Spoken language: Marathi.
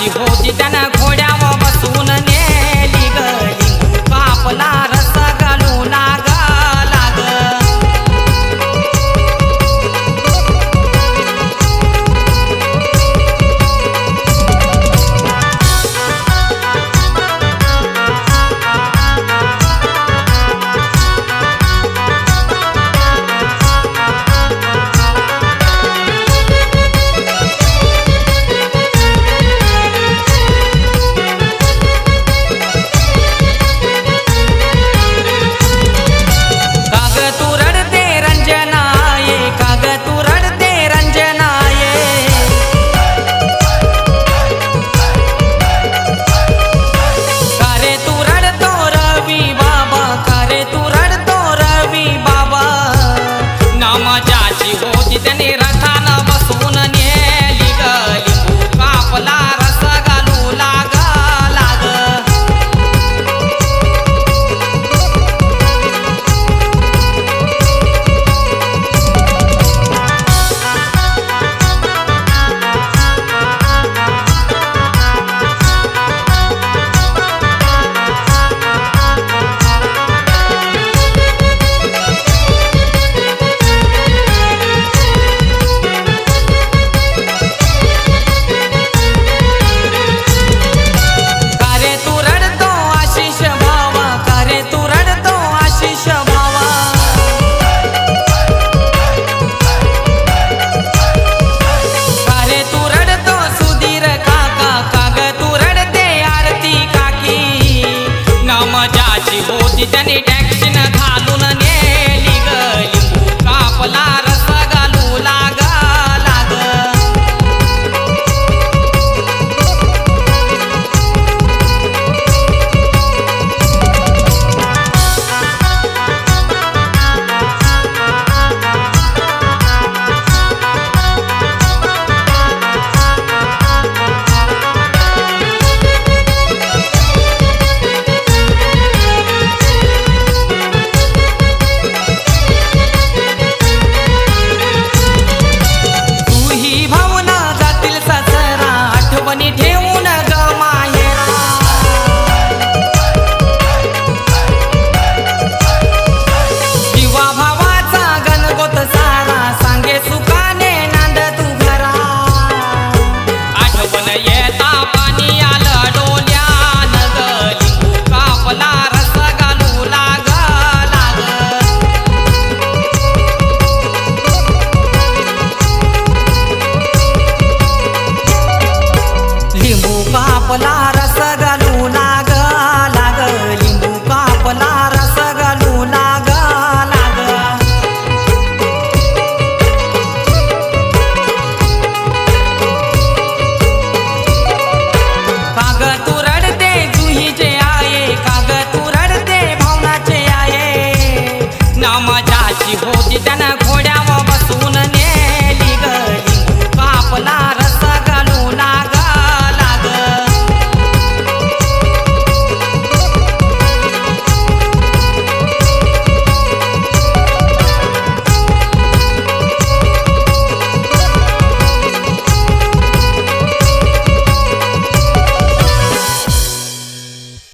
she hold it down. しおじに मजाची होती. त्यानं घोड्यावर